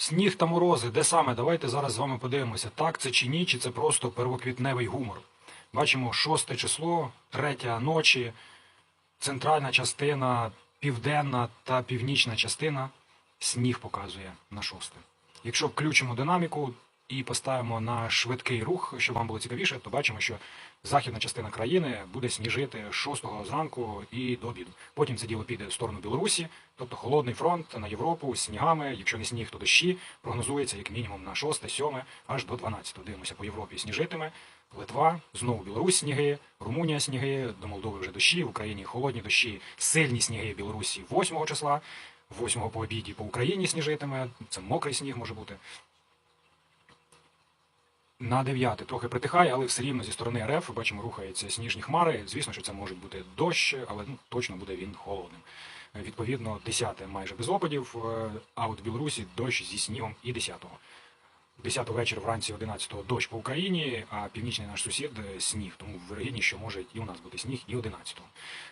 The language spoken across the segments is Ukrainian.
Сніг та морози, де саме? Давайте зараз з вами подивимося, так це чи ні, чи це просто первоквітневий гумор. Бачимо шосте число, третя ночі, центральна частина, південна та північна частина. Сніг показує на шосте. Якщо включимо динаміку і поставимо на швидкий рух, щоб вам було цікавіше, то бачимо, що західна частина країни буде сніжити 6 зранку і до обіду. Потім це діло піде в сторону Білорусі, тобто холодний фронт на Європу з снігами. Якщо не сніг, то дощі прогнозується як мінімум на 6, 7, аж до 12. Дивимося по Європі сніжитиме. Литва, знову Білорусь сніги, Румунія сніги, до Молдови вже дощі, в Україні холодні дощі, сильні сніги Білорусі 8 числа, 8 по обіді по Україні сніжитиме, це мокрий сніг може бути. На 9 трохи притихає, але все рівно зі сторони РФ бачимо, рухаються сніжні хмари. Звісно, що це може бути дощ, але ну, точно буде він холодним. Е, Відповідно, 10 майже без опадів, е, а от в Білорусі дощ зі снігом і 10-го. 10 вечора, вранці 11-го дощ по Україні, а північний наш сусід е, сніг. Тому вирогідність, що може і у нас бути сніг, і 11-го.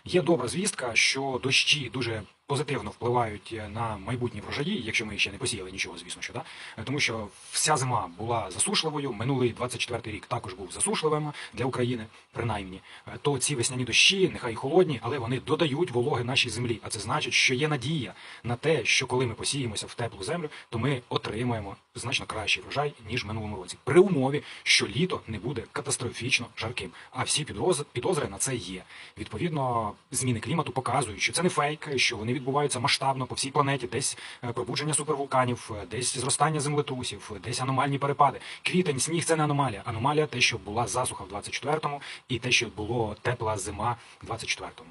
Є добра звістка, що дощі дуже позитивно впливають на майбутні врожаї, якщо ми ще не посіяли нічого, звісно, що да? Тому що вся зима була засушливою. Минулий 24-й рік також був засушливим для України, принаймні. Е, То ці весняні дощі, нехай холодні, але вони додають вологи нашій землі. А це значить, що є надія на те, що коли ми посіємося в теплу землю, то ми отримаємо значно кращий врожай ніж в минулому році, при умові, що літо не буде катастрофічно жарким. А всі підозри на це є. Відповідно, зміни клімату показують, що це не фейк, що вони відбуваються масштабно по всій планеті. Десь е, пробудження супервулканів, е, десь зростання землетрусів, е, десь аномальні перепади. Квітень, сніг це не аномалія. Аномалія те, що була засуха в 24-му, і те, що було тепла зима в 24-му.